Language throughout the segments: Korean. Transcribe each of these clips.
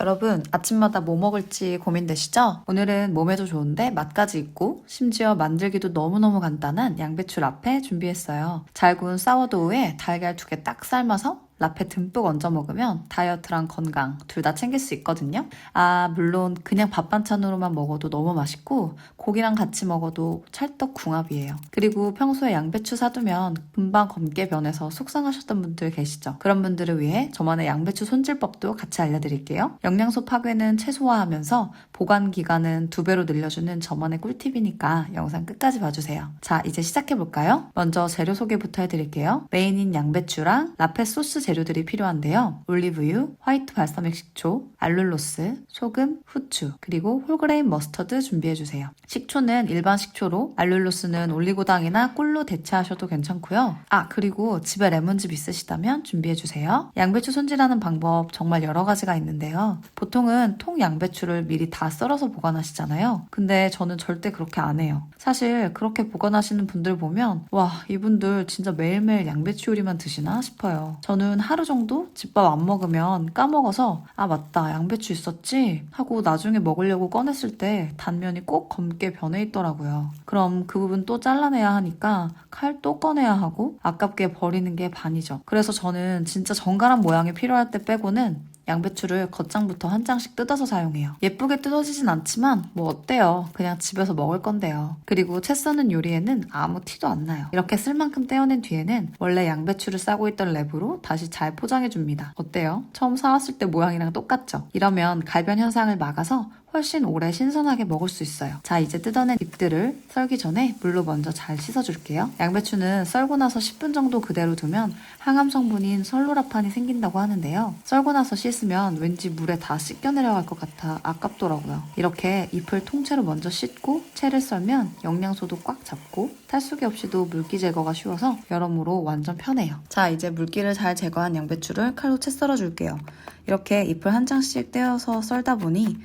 여러분, 아침마다 뭐 먹을지 고민되시죠? 오늘은 몸에도 좋은데 맛까지 있고 심지어 만들기도 너무너무 간단한 양배추 라페 준비했어요. 잘 구운 사워도우에 달걀 두 개 딱 삶아서 라페 듬뿍 얹어 먹으면 다이어트랑 건강 둘 다 챙길 수 있거든요. 아, 물론 그냥 밥 반찬으로만 먹어도 너무 맛있고 고기랑 같이 먹어도 찰떡 궁합이에요. 그리고 평소에 양배추 사두면 금방 검게 변해서 속상하셨던 분들 계시죠? 그런 분들을 위해 저만의 양배추 손질법도 같이 알려드릴게요. 영양소 파괴는 최소화하면서 보관 기간은 두 배로 늘려주는 저만의 꿀팁이니까 영상 끝까지 봐주세요. 자, 이제 시작해볼까요? 먼저 재료 소개부터 해드릴게요. 메인인 양배추랑 라페 소스 재료들이 필요한데요. 올리브유, 화이트 발사믹 식초, 알룰로스, 소금, 후추, 그리고 홀그레인 머스터드 준비해주세요. 식초는 일반 식초로, 알룰로스는 올리고당이나 꿀로 대체하셔도 괜찮고요. 아, 그리고 집에 레몬즙 있으시다면 준비해주세요. 양배추 손질하는 방법 정말 여러 가지가 있는데요. 보통은 통 양배추를 미리 다 썰어서 보관하시잖아요. 근데 저는 절대 그렇게 안 해요. 사실 그렇게 보관하시는 분들 보면 와, 이분들 진짜 매일매일 양배추 요리만 드시나 싶어요. 저는 하루 정도 집밥 안 먹으면 까먹어서 아, 맞다. 양배추 있었지? 하고 나중에 먹으려고 꺼냈을 때 단면이 꼭 검게 변해 있더라고요. 그럼 그 부분 또 잘라내야 하니까 칼 또 꺼내야 하고 아깝게 버리는 게 반이죠. 그래서 저는 진짜 정갈한 모양이 필요할 때 빼고는 양배추를 겉장부터 한 장씩 뜯어서 사용해요. 예쁘게 뜯어지진 않지만 뭐 어때요? 그냥 집에서 먹을 건데요. 그리고 채 써는 요리에는 아무 티도 안 나요. 이렇게 쓸 만큼 떼어낸 뒤에는 원래 양배추를 싸고 있던 랩으로 다시 잘 포장해 줍니다. 어때요? 처음 사왔을 때 모양이랑 똑같죠? 이러면 갈변 현상을 막아서 훨씬 오래 신선하게 먹을 수 있어요. 자, 이제 뜯어낸 잎들을 썰기 전에 물로 먼저 잘 씻어줄게요. 양배추는 썰고 나서 10분 정도 그대로 두면 항암 성분인 설로라판이 생긴다고 하는데요. 썰고 나서 씻으면 왠지 물에 다 씻겨 내려갈 것 같아 아깝더라고요. 이렇게 잎을 통째로 먼저 씻고 채를 썰면 영양소도 꽉 잡고 탈수기 없이도 물기 제거가 쉬워서 여러모로 완전 편해요. 자, 이제 물기를 잘 제거한 양배추를 칼로 채 썰어줄게요. 이렇게 잎을 한 장씩 떼어서 썰다 보니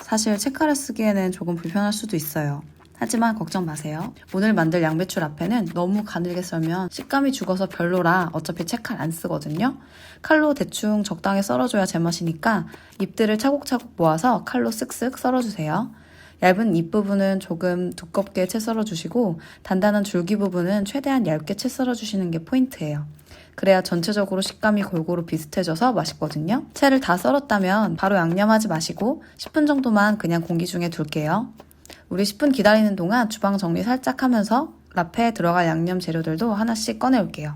사실 채칼을 쓰기에는 조금 불편할 수도 있어요. 하지만 걱정 마세요. 오늘 만들 양배추 라페는 너무 가늘게 썰면 식감이 죽어서 별로라 어차피 채칼 안 쓰거든요. 칼로 대충 적당히 썰어줘야 제맛이니까 잎들을 차곡차곡 모아서 칼로 쓱쓱 썰어주세요. 얇은 잎 부분은 조금 두껍게 채 썰어주시고 단단한 줄기 부분은 최대한 얇게 채 썰어주시는 게 포인트예요. 그래야 전체적으로 식감이 골고루 비슷해져서 맛있거든요. 채를 다 썰었다면 바로 양념하지 마시고 10분 정도만 그냥 공기 중에 둘게요. 우리 10분 기다리는 동안 주방 정리 살짝 하면서 라페에 들어갈 양념 재료들도 하나씩 꺼내올게요.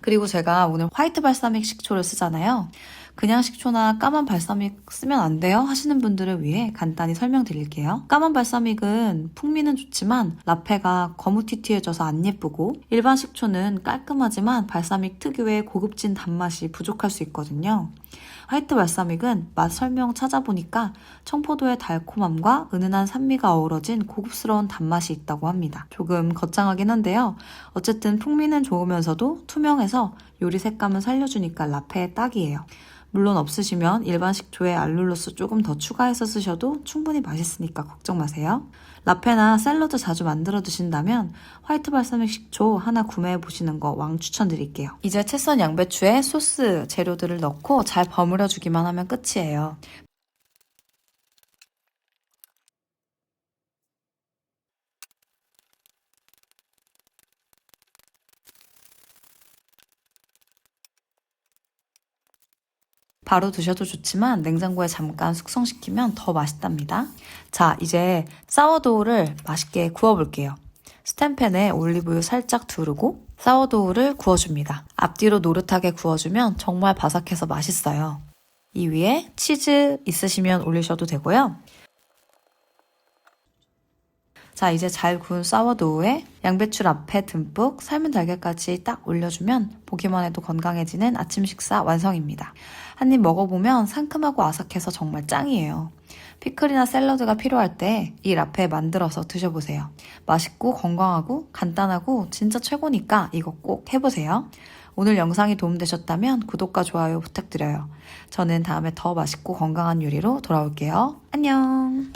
그리고 제가 오늘 화이트 발사믹 식초를 쓰잖아요. 그냥 식초나 까만 발사믹 쓰면 안 돼요 하시는 분들을 위해 간단히 설명드릴게요. 까만 발사믹은 풍미는 좋지만 라페가 거무튀튀해져서 안 예쁘고 일반 식초는 깔끔하지만 발사믹 특유의 고급진 단맛이 부족할 수 있거든요. 화이트 발사믹은 맛 설명 찾아보니까 청포도의 달콤함과 은은한 산미가 어우러진 고급스러운 단맛이 있다고 합니다. 조금 거창하긴 한데요. 어쨌든 풍미는 좋으면서도 투명해서 요리 색감은 살려주니까 라페에 딱이에요. 물론 없으시면 일반 식초에 알룰로스 조금 더 추가해서 쓰셔도 충분히 맛있으니까 걱정 마세요. 라페나 샐러드 자주 만들어 드신다면 화이트 발사믹 식초 하나 구매해 보시는 거 왕 추천드릴게요. 이제 채썬 양배추에 소스 재료들을 넣고 잘 버무려 주기만 하면 끝이에요. 바로 드셔도 좋지만 냉장고에 잠깐 숙성시키면 더 맛있답니다. 자, 이제 사워도우를 맛있게 구워볼게요. 스텐팬에 올리브유 살짝 두르고 사워도우를 구워줍니다. 앞뒤로 노릇하게 구워주면 정말 바삭해서 맛있어요. 이 위에 치즈 있으시면 올리셔도 되고요. 자, 이제 잘 구운 사워도우에 양배추 라페 듬뿍 삶은 달걀까지 딱 올려주면 보기만 해도 건강해지는 아침 식사 완성입니다. 한 입 먹어보면 상큼하고 아삭해서 정말 짱이에요. 피클이나 샐러드가 필요할 때 이 라페 만들어서 드셔보세요. 맛있고 건강하고 간단하고 진짜 최고니까 이거 꼭 해보세요. 오늘 영상이 도움되셨다면 구독과 좋아요 부탁드려요. 저는 다음에 더 맛있고 건강한 요리로 돌아올게요. 안녕!